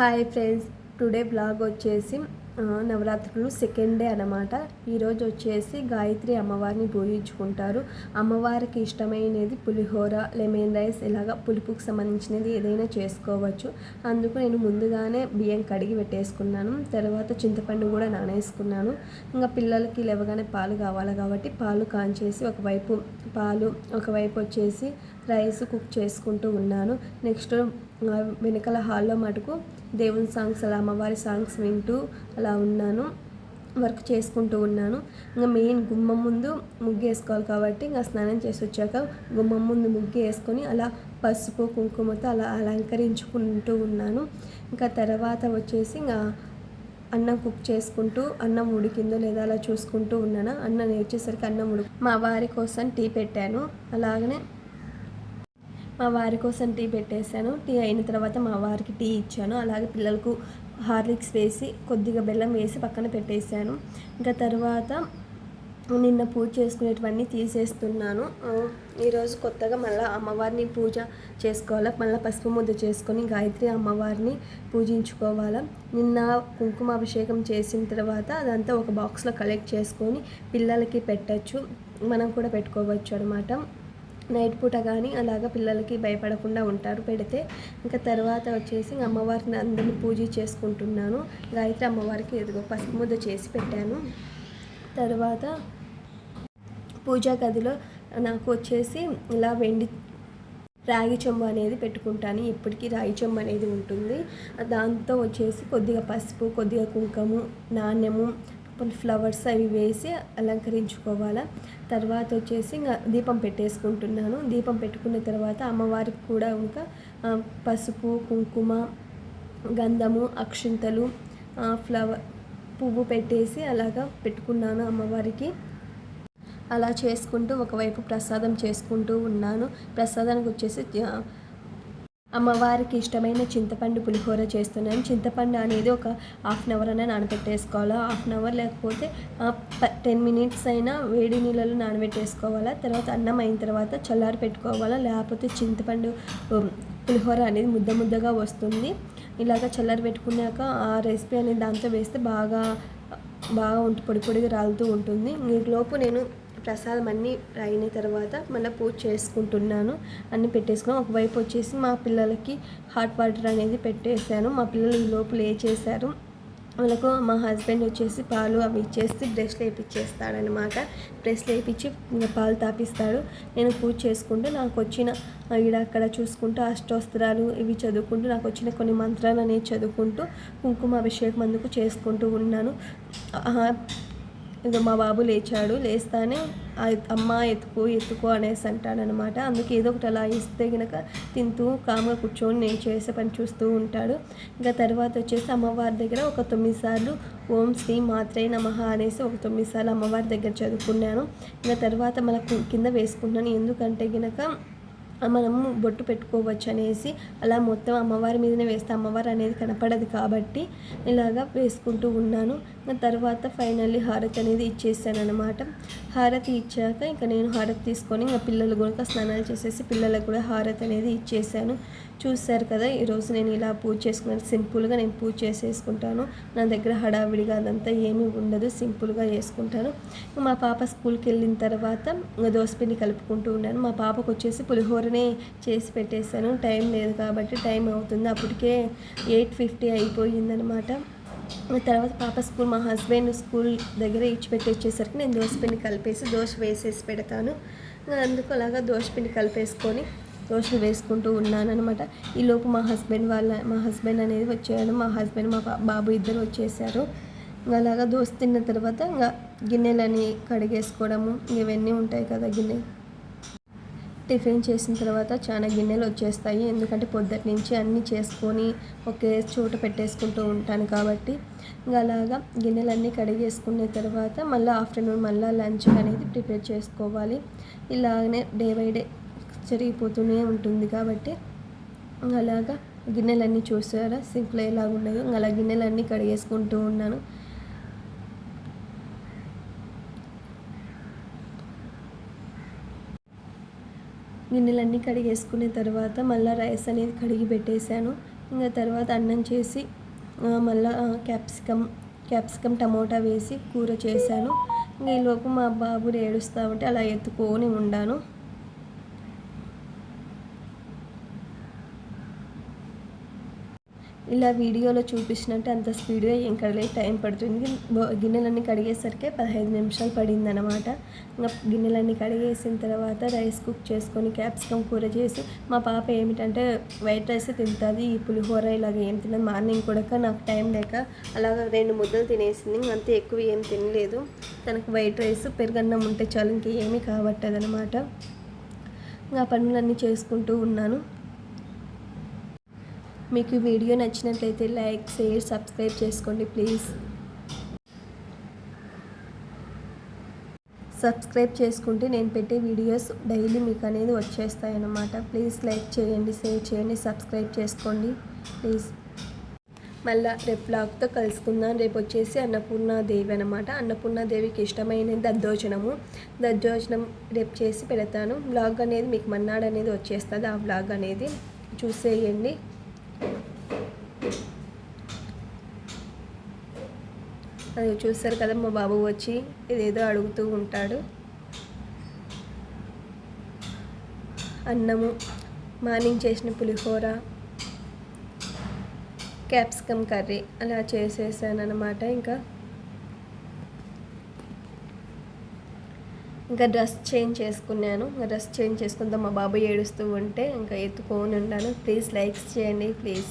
Hi friends today blog వచ్చేసి నవరాత్రులు second day అనమాట ఈరోజు వచ్చేసి గాయత్రి అమ్మవారిని పూజించుకుంటారు. అమ్మవారికి ఇష్టమైనది పులిహోర లెమన్ రైస్ ఇలాగ పులుపుకు సంబంధించినది ఏదైనా చేసుకోవచ్చు. అందుకు నేను ముందుగానే బియ్యం కడిగి పెట్టేసుకున్నాను. తర్వాత చింతపండు కూడా నానేసుకున్నాను. ఇంకా పిల్లలకి లేవగానే పాలు కావాలి కాబట్టి పాలు కాంచేసి ఒకవైపు పాలు ఒకవైపు వచ్చేసి రైస్ కుక్ చేసుకుంటూ ఉన్నాను. నెక్స్ట్ వెనకాల హాల్లో మటుకు దేవుని సాంగ్స్ అలా అమ్మవారి సాంగ్స్ వింటూ అలా ఉన్నాను. వర్క్ చేసుకుంటూ ఉన్నాను. ఇంకా మెయిన్ గుమ్మం ముందు ముగ్గు వేసుకోవాలి కాబట్టి ఇంకా స్నానం చేసి వచ్చాక గుమ్మం ముందు ముగ్గు వేసుకొని అలా పసుపు కుంకుమతో అలా అలంకరించుకుంటూ ఉన్నాను. ఇంకా తర్వాత వచ్చేసి ఇంకా అన్నం కుక్ చేసుకుంటూ అన్నం ఉడికిందో లేదా అలా చూసుకుంటూ ఉన్నాను. అన్నం వచ్చేసరికి అన్నం ఉడికి మా వారి కోసం టీ పెట్టాను. అలాగనే మా వారి కోసం టీ పెట్టేశాను. టీ అయిన తర్వాత మా వారికి టీ ఇచ్చాను. అలాగే పిల్లలకు హార్లిక్స్ వేసి కొద్దిగా బెల్లం వేసి పక్కన పెట్టేశాను. ఇంకా తర్వాత నిన్న పూజ చేసుకునేటివన్నీ తీసేస్తున్నాను. ఈరోజు కొత్తగా మళ్ళీ అమ్మవారిని పూజ చేసుకోవాలా? మళ్ళీ పసుపు ముద్ద చేసుకొని గాయత్రి అమ్మవారిని పూజించుకోవాలా? నిన్న కుంకుమాభిషేకం చేసిన తర్వాత అదంతా ఒక బాక్స్లో కలెక్ట్ చేసుకొని పిల్లలకి పెట్టచ్చు. మనం కూడా పెట్టుకోవచ్చు అనమాట నైట్ పూట కానీ అలాగ పిల్లలకి భయపడకుండా ఉంటారు. పెడితే ఇంకా తర్వాత వచ్చేసి అమ్మవారిని అందరిని పూజ చేసుకుంటున్నాను. గాయత్రి అమ్మవారికి ఎదుగు పసుపు ముద్ద చేసి పెట్టాను. తర్వాత పూజా గదిలో నాకు వచ్చేసి ఇలా వెండి రాగి చెంబు అనేది పెట్టుకుంటాను. ఎప్పటికీ రాగి చెంబు అనేది ఉంటుంది. దాంతో వచ్చేసి కొద్దిగా పసుపు కొద్దిగా కుంకుమ నాణ్యము ఫ్లవర్స్ అవి వేసి అలంకరించుకోవాలా. తర్వాత వచ్చేసి ఇంకా దీపం పెట్టేసుకుంటున్నాను. దీపం పెట్టుకున్న తర్వాత అమ్మవారికి కూడా ఇంకా పసుపు కుంకుమ గంధము అక్షింతలు ఫ్లవర్ పువ్వు పెట్టేసి అలాగా పెట్టుకున్నాను అమ్మవారికి. అలా చేసుకుంటూ ఒకవైపు ప్రసాదం చేసుకుంటూ ఉన్నాను. ప్రసాదానికి వచ్చేసి అమ్మవారికి ఇష్టమైన చింతపండు పులిహోర చేస్తున్నాను. చింతపండు అనేది ఒక హాఫ్ అన్ అవర్ అయినా నానబెట్టేసుకోవాలా? హాఫ్ అన్ అవర్ లేకపోతే టెన్ మినిట్స్ అయినా వేడి నీళ్ళలో నానబెట్టేసుకోవాలా? తర్వాత అన్నం అయిన తర్వాత చల్లారి పెట్టుకోవాలా? లేకపోతే చింతపండు పులిహోర అనేది ముద్ద ముద్దగా వస్తుంది. ఇలాగ చల్లారి పెట్టుకున్నాక ఆ రెసిపీ అనేది దాంతో వేస్తే బాగా బాగా ఉంటు పొడి పొడిగా రాలుతూ ఉంటుంది. ఈ లోపు నేను ప్రసాదం అన్నీ అయిన తర్వాత మళ్ళీ పూజ చేసుకుంటున్నాను. అన్నీ పెట్టేసుకున్నాను ఒకవైపు వచ్చేసి మా పిల్లలకి హాట్ వాటర్ అనేది పెట్టేశాను. మా పిల్లలు ఈ లోపు లేచేశారు. వాళ్ళకు మా హస్బెండ్ వచ్చేసి పాలు అవి ఇచ్చేసి బ్రష్ లేపిచ్చేస్తాడనమాట బ్రష్ లేపించి పాలు తాపిస్తాడు. నేను పూజ చేసుకుంటూ నాకు వచ్చిన ఈడ అక్కడ చూసుకుంటూ అష్టోస్త్రాలు ఇవి చదువుకుంటూ నాకు వచ్చిన కొన్ని మంత్రాలు అనేవి చదువుకుంటూ కుంకుమ అభిషేకం అందుకు చేసుకుంటూ ఉన్నాను. ఇదో ఇక మా బాబు లేచాడు లేస్తానే "ఆ, అమ్మ ఎత్తుకో ఎత్తుకో అనేసి అంటాడనమాట. అందుకే ఏదో ఒకటి అలా ఇస్తే గనక తింటూ కామ్గా కూర్చొని నేను చేసే పని చూస్తూ ఉంటాడు. ఇంకా తర్వాత వచ్చేసి అమ్మవారి దగ్గర ఒక తొమ్మిది సార్లు ఓం శ్రీ మాత్రే నమః అనేసి ఒక తొమ్మిది సార్లు అమ్మవారి దగ్గర చదువుకున్నాను. ఇంకా తర్వాత మళ్ళీ కింద వేసుకుంటున్నాను. ఎందుకంటే గనక మనము బొట్టు పెట్టుకోవచ్చు అనేసి అలా మొత్తం అమ్మవారి మీదనే వేస్తే అమ్మవారు అనేది కనపడదు కాబట్టి ఇలాగా వేసుకుంటూ ఉన్నాను. తర్వాత ఫైనల్లీ హారతి అనేది ఇచ్చేసాను అనమాట హారతి ఇచ్చాక ఇంకా నేను హారతి తీసుకొని ఇంకా పిల్లలు కూడా స్నానాలు చేసేసి పిల్లలకు కూడా హారతి అనేది ఇచ్చేసాను. చూశారు కదా ఈరోజు నేను ఇలా పూజ చేసుకున్నాను. సింపుల్గా నేను పూజ చేసేసుకుంటాను. నా దగ్గర హడావిడిగా అదంతా ఏమీ ఉండదు. సింపుల్గా చేసుకుంటాను. మా పాప స్కూల్కి వెళ్ళిన తర్వాత దోసపిండి కలుపుకుంటూ ఉన్నాను. మా పాపకు వచ్చేసి పులిహోరనే చేసి పెట్టేశాను. టైం లేదు కాబట్టి టైం అవుతుంది. అప్పటికే ఎయిట్ ఫిఫ్టీ అయిపోయిందనమాట తర్వాత పాప స్కూల్ మా హస్బెండ్ స్కూల్ దగ్గర ఇచ్చిపెట్టి వచ్చేసరికి నేను దోశపిండి కలిపేసి దోశ వేసేసి పెడతాను. అందుకు అలాగా దోశపిండి కలిపేసుకొని దోశలు వేసుకుంటూ ఉన్నాను అనమాట ఈలోపు మా హస్బెండ్ వాళ్ళ మా హస్బెండ్ అనేది వచ్చాడు. మా హస్బెండ్ మా బాబు ఇద్దరు వచ్చేసారు. ఇంకా అలాగా దోశ తిన్న తర్వాత ఇంకా గిన్నెలని కడిగేసుకోవడము ఇవన్నీ ఉంటాయి కదా గిన్నె టిఫిన్ చేసిన తర్వాత చాలా గిన్నెలు వచ్చేస్తాయి. ఎందుకంటే పొద్దుటి నుంచి అన్నీ చేసుకొని ఒకే చోట పెట్టేసుకుంటూ ఉంటాను కాబట్టి ఇంకా అలాగా గిన్నెలన్నీ కడిగేసుకున్న తర్వాత మళ్ళీ ఆఫ్టర్నూన్ మళ్ళీ లంచ్ అనేది ప్రిపేర్ చేసుకోవాలి. ఇలాగనే డే బై డే జరిగిపోతూనే ఉంటుంది కాబట్టి అలాగా గిన్నెలన్నీ చూసారా? సింపుల్ ఎలాగ ఉన్నాయో అలా గిన్నెలన్నీ కడిగేసుకుంటూ ఉన్నాను. గిన్నెలన్నీ కడిగేసుకున్న తర్వాత మళ్ళీ రైస్ అనేది కడిగి పెట్టేశాను. ఇంకా తర్వాత అన్నం చేసి మళ్ళీ మళ్ళా క్యాప్సికమ్ క్యాప్సికమ్ టమోటా వేసి కూర చేశాను. ఇంకా ఈలోపు మా బాబు ఏడుస్తూ ఉంటే అలా ఎత్తుకొని ఉండాను. ఇలా వీడియోలో చూపించినట్టు అంత స్పీడ్గా ఏం కడలే టైం పడుతుంది. గిన్నెలన్నీ కడిగేసరికి పదహైదు నిమిషాలు పడింది అనమాట ఇంకా గిన్నెలన్నీ కడిగేసిన తర్వాత రైస్ కుక్ చేసుకొని క్యాప్సికమ్ కూర చేసి మా పాప ఏమిటంటే వైట్ రైస్ తింటుంది ఈ పులిహోర ఇలాగ ఏం తినదు. మార్నింగ్ కూడా నాకు టైం లేక అలాగ రెండు ముద్దలు తినేసింది. అంతే ఎక్కువ ఏం తినలేదు. తనకు వైట్ రైస్ పెరుగన్నం ఉంటే చాలు ఇంకేమీ కావట్టదనమాట ఇంకా పనులన్నీ చేసుకుంటూ ఉన్నాను. మీకు ఈ వీడియో నచ్చినట్లయితే లైక్ షేర్ సబ్స్క్రైబ్ చేసుకోండి ప్లీజ్. సబ్స్క్రైబ్ చేసుకుంటే నేను పెట్టే వీడియోస్ డైలీ మీకు అనేది వచ్చేస్తాయి అన్నమాట ప్లీజ్ లైక్ చేయండి షేర్ చేయండి సబ్స్క్రైబ్ చేసుకోండి ప్లీజ్. మళ్ళా రేపు బ్లాగ్తో కలుసుకుందాం. రేపు వచ్చేసి అన్నపూర్ణాదేవి అనమాట అన్నపూర్ణాదేవికి ఇష్టమైనది దద్దోజనము. దద్దోజనం రేపు చేసి పెడతాను. బ్లాగ్ అనేది మీకు మన్నాడు అనేది వచ్చేస్తుంది. ఆ బ్లాగ్ అనేది చూసేయండి. అది చూస్తారు కదా మా బాబు వచ్చి ఇదేదో అడుగుతూ ఉంటాడు. అన్నము మార్నింగ్ చేసిన పులిహోర క్యాప్సికమ్ కర్రీ అలా చేసేసాను అనమాట ఇంకా. ఇంకా డ్రెస్ చేంజ్ చేసుకున్నాను. డ్రెస్ చేంజ్ చేసుకుందాం మా బాబాయ్ ఏడుస్తూ ఉంటే ఇంకా ఎత్తుకొని ఉన్నాను. ప్లీజ్ లైక్స్ చేయండి ప్లీజ్.